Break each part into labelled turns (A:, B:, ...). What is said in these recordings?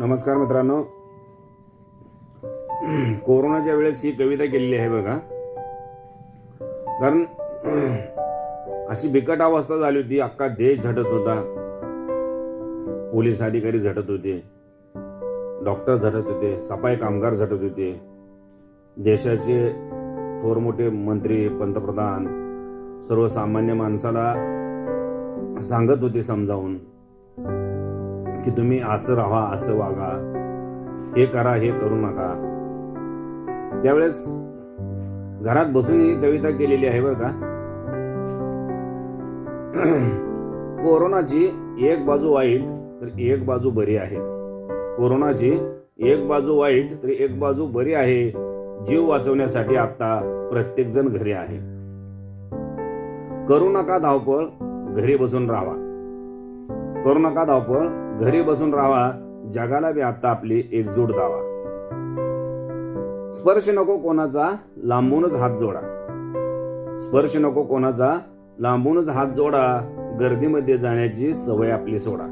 A: नमस्कार मित्रांनो. कोरोनाच्या वेळेस ही कविता केलेली आहे बघा. कारण अशी बिकट अवस्था झाली होती अख्खा देश झटत होता. पोलीस अधिकारी झटत होते. डॉक्टर झटत होते सफाई कामगार झटत होते. देशाचे थोर मोठे मंत्री पंतप्रधान सर्वसामान्य माणसाला सांगत होते समजावून. की तुम्ही असं राहा असं वागा. हे करा हे करू नका. त्यावेळेस घरात बसून ही कविता केलेली आहे बरं का. कोरोनाची एक बाजू वाईट तर एक बाजू बरी आहे. कोरोनाची एक बाजू वाईट तर एक बाजू बरी आहे. जीव वाचवण्यासाठी आता प्रत्येक जण घरी आहे. करू नका धावपळ घरी बसून राहा. करू नका धावपळ घरी बसून राहा जगाला बी आता आपली एकजूट दावा. स्पर्श नको कोणाचा लांबूनच हात जोडा. स्पर्श नको कोणाचा लांबूनच हात जोडा गर्दीमध्ये जाण्याची सवय आपली सोडा.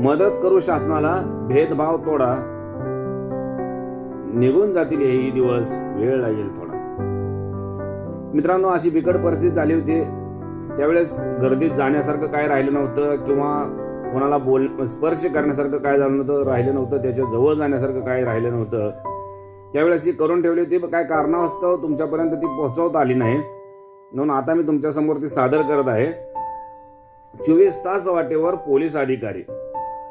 A: मदत करू शासनाला भेदभाव तोडा. निघून जातील हेही दिवस वेळ लागेल थोडा. मित्रांनो अशी बिकट परिस्थिती झाली होती. त्यावेळेस गर्दीत जाण्यासारखं काय राहिलं नव्हतं किंवा कोणाला बोल स्पर्श करण्यासारखं काय झालं नव्हतं राहिलं नव्हतं त्याच्याजवळ जाण्यासारखं काय राहिलं नव्हतं? त्यावेळेस ती करून ठेवली होती पण काय कारणास्तव तुमच्यापर्यंत ती पोहोचवता आली नाही? म्हणून आता मी तुमच्यासमोर ती सादर करत आहे. चोवीस तास वाटेवर पोलीस अधिकारी.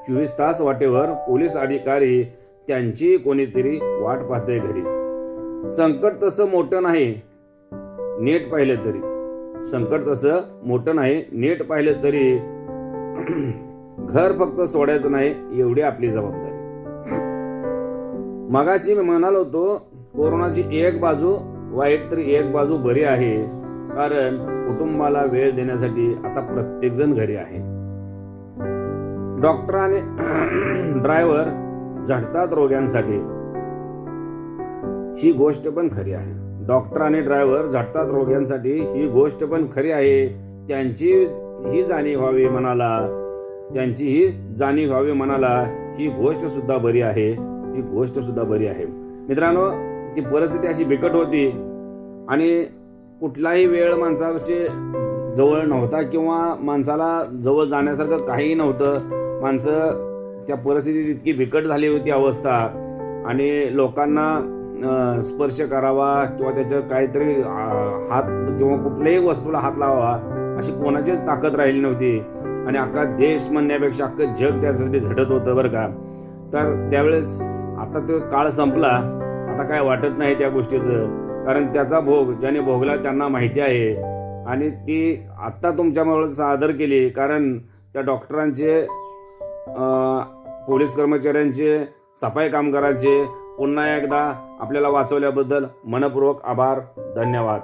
A: चोवीस तास वाटेवर पोलीस अधिकारी त्यांची कोणीतरी वाट पाहते घरी. संकट तसं मोठं नाही. नीट पाहिलं तरी. संकट तसं मोठं नाही नीट पाहिलं तरी घर फक्त सोडायचं नाही एवढी आपली जबाबदारी. मगाशी मी म्हणालो होतो कोरोनाची एक बाजू वाईट तर एक बाजू बरी आहे कारण कुटुंबाला वेळ देण्यासाठी आता प्रत्येक जण घरी आहे. डॉक्टर आणि ड्रायव्हर झटतात रोग्यांसाठी. ही गोष्ट पण खरी आहे. डॉक्टर आणि ड्रायव्हर झटतात रोग्यांसाठी. ही गोष्ट पण खरी आहे. त्यांची ही जाणीव व्हावी म्हणाला त्यांची ही जाणीव व्हावी म्हणाला ही गोष्ट सुद्धा बरी आहे. ही गोष्ट सुद्धा बरी आहे. मित्रांनो ती परिस्थिती अशी बिकट होती. आणि कुठलाही वेळ माणसाशी जवळ नव्हता किंवा माणसाला जवळ जाण्यासारखं काहीही नव्हतं. माणसं त्या परिस्थितीत इतकी बिकट झाली होती अवस्था. आणि लोकांना स्पर्श करावा किंवा त्याचं काहीतरी हात किंवा कुठल्याही वस्तूला हात लावावा अशी कोणाचीच ताकद राहिली नव्हती. आणि अख्खा देश म्हणण्यापेक्षा अख्खं जग त्यासाठी झटत होतं बरं का. तर त्यावेळेस आता तो काळ संपला. आता काय वाटत नाही त्या गोष्टीचं. कारण त्याचा भोग ज्याने भोगला त्यांना माहिती आहे. आणि ती आत्ता तुमच्यामुळे सादर केली. कारण त्या डॉक्टरांचे पोलीस कर्मचाऱ्यांचे सफाई कामगारांचे पुन्हा एकदा आपल्याला वाचवल्याबद्दल मनपूर्वक आभार धन्यवाद.